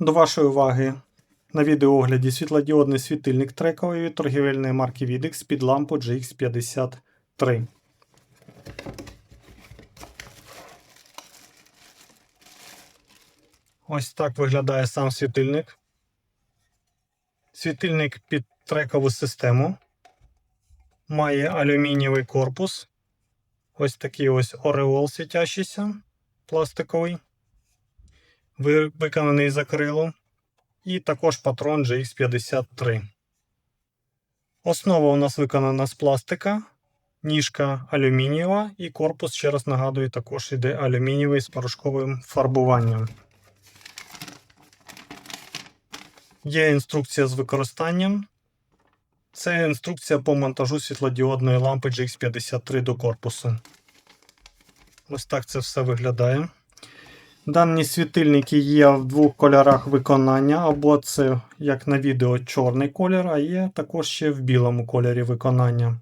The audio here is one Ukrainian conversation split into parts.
До вашої уваги на відеоогляді світлодіодний світильник трековий від торгівельної марки Videx під лампу GX53. Ось так виглядає сам світильник. Світильник під трекову систему. Має алюмінієвий корпус. Ось такий ось ореол світящийся, пластиковий, ви- виконаний з акрилу. І також патрон GX53. Основа у нас виконана з пластика, ніжка алюмінієва і корпус, ще раз нагадую, також іде алюмінієвий з порошковим фарбуванням. Є інструкція з використанням. Це інструкція по монтажу світлодіодної лампи GX53 до корпусу. Ось так це все виглядає. Дані світильники є в двох кольорах виконання, або це, як на відео, чорний колір, а є також ще в білому кольорі виконання.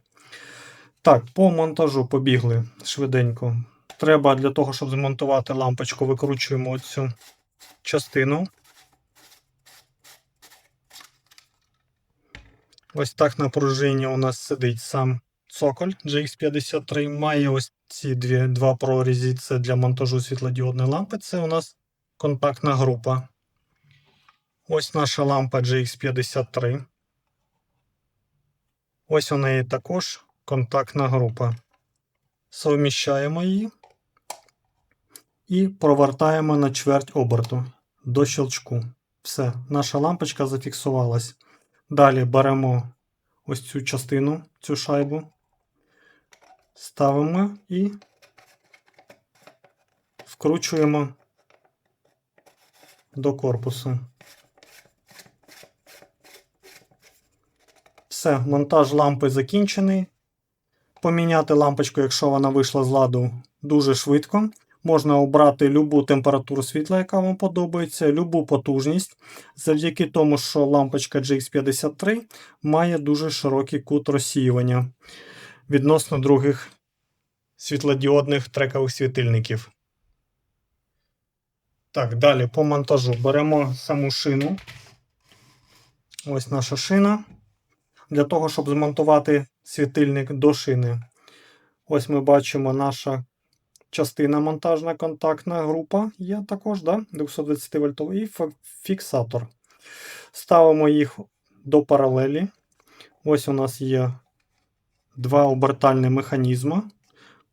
Так, по монтажу побігли швиденько. Треба для того, щоб змонтувати лампочку, викручуємо цю частину. Ось так на пружині у нас сидить сам цоколь GX53. Має ось ці дві, два прорізі. Це для монтажу світлодіодної лампи. Це у нас контактна група. Ось наша лампа GX53. Ось у неї також контактна група. Совміщаємо її і провертаємо на чверть оберту до щелчку. Все, наша лампочка зафіксувалась. Далі беремо ось цю частину, цю шайбу, ставимо і вкручуємо до корпусу. Все, монтаж лампи закінчений. Поміняти лампочку, якщо вона вийшла з ладу, дуже швидко. Можна обрати любу температуру світла, яка вам подобається, любу потужність. Завдяки тому, що лампочка GX53 має дуже широкий кут розсіювання відносно других світлодіодних трекових світильників. Так, далі по монтажу беремо саму шину. Ось наша шина. Для того, щоб змонтувати світильник до шини. Ось ми бачимо наша частина монтажна контактна група є також, да? 220 вольтовий і фіксатор. Ставимо їх до паралелі. Ось у нас є два обертальні механізми,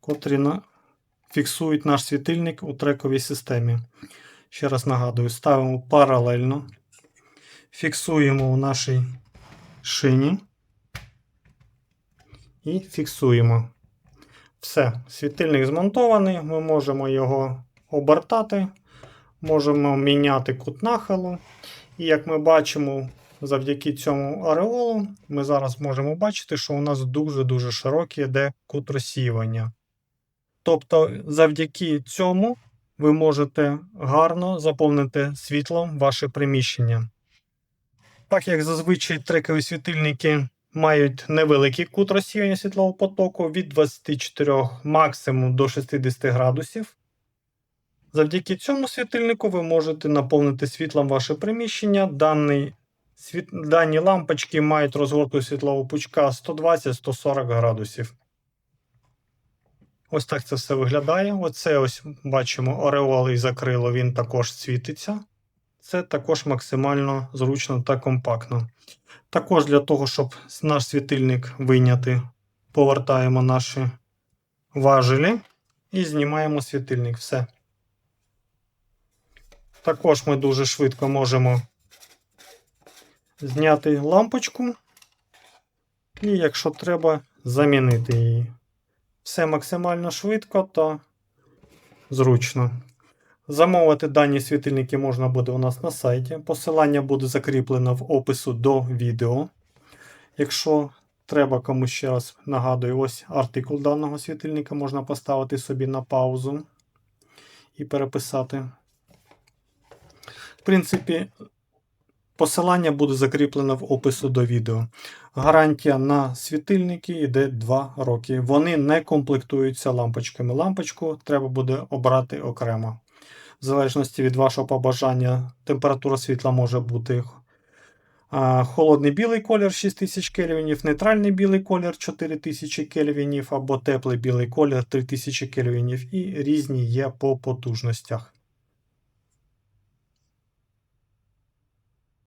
котрі фіксують наш світильник у трековій системі. Ще раз нагадую, ставимо паралельно, фіксуємо у нашій шині і фіксуємо. Все, світильник змонтований, ми можемо його обертати, можемо міняти кут нахилу. І як ми бачимо, завдяки цьому ареолу, ми зараз можемо бачити, що у нас дуже-дуже широкий йде кут розсіювання. Тобто, завдяки цьому ви можете гарно заповнити світлом ваше приміщення. Так як зазвичай трекові світильники мають невеликий кут розсіювання світлового потоку від 24 максимум до 60 градусів. Завдяки цьому світильнику ви можете наповнити світлом ваше приміщення. Даний, дані лампочки мають розгортку світлового пучка 120-140 градусів. Ось так це все виглядає. Оце ось бачимо ореол із акрилу, він також світиться. Це також максимально зручно та компактно. Також для того, щоб наш світильник вийняти, повертаємо наші важелі і знімаємо світильник. Все. Також ми дуже швидко можемо зняти лампочку. І, якщо треба, замінити її. Все максимально швидко та зручно. Замовити дані світильники можна буде у нас на сайті. Посилання буде закріплено в опису до відео. Якщо треба комусь ще раз нагадую, ось артикул даного світильника можна поставити собі на паузу і переписати. В принципі, посилання буде закріплено в опису до відео. Гарантія на світильники йде 2 роки. Вони не комплектуються лампочками. Лампочку треба буде обрати окремо. в залежності від вашого побажання, температура світла може бути холодний білий колір 6000 кельвінів, нейтральний білий колір 4000 кельвінів або теплий білий колір 3000 кельвінів і різні є по потужностях.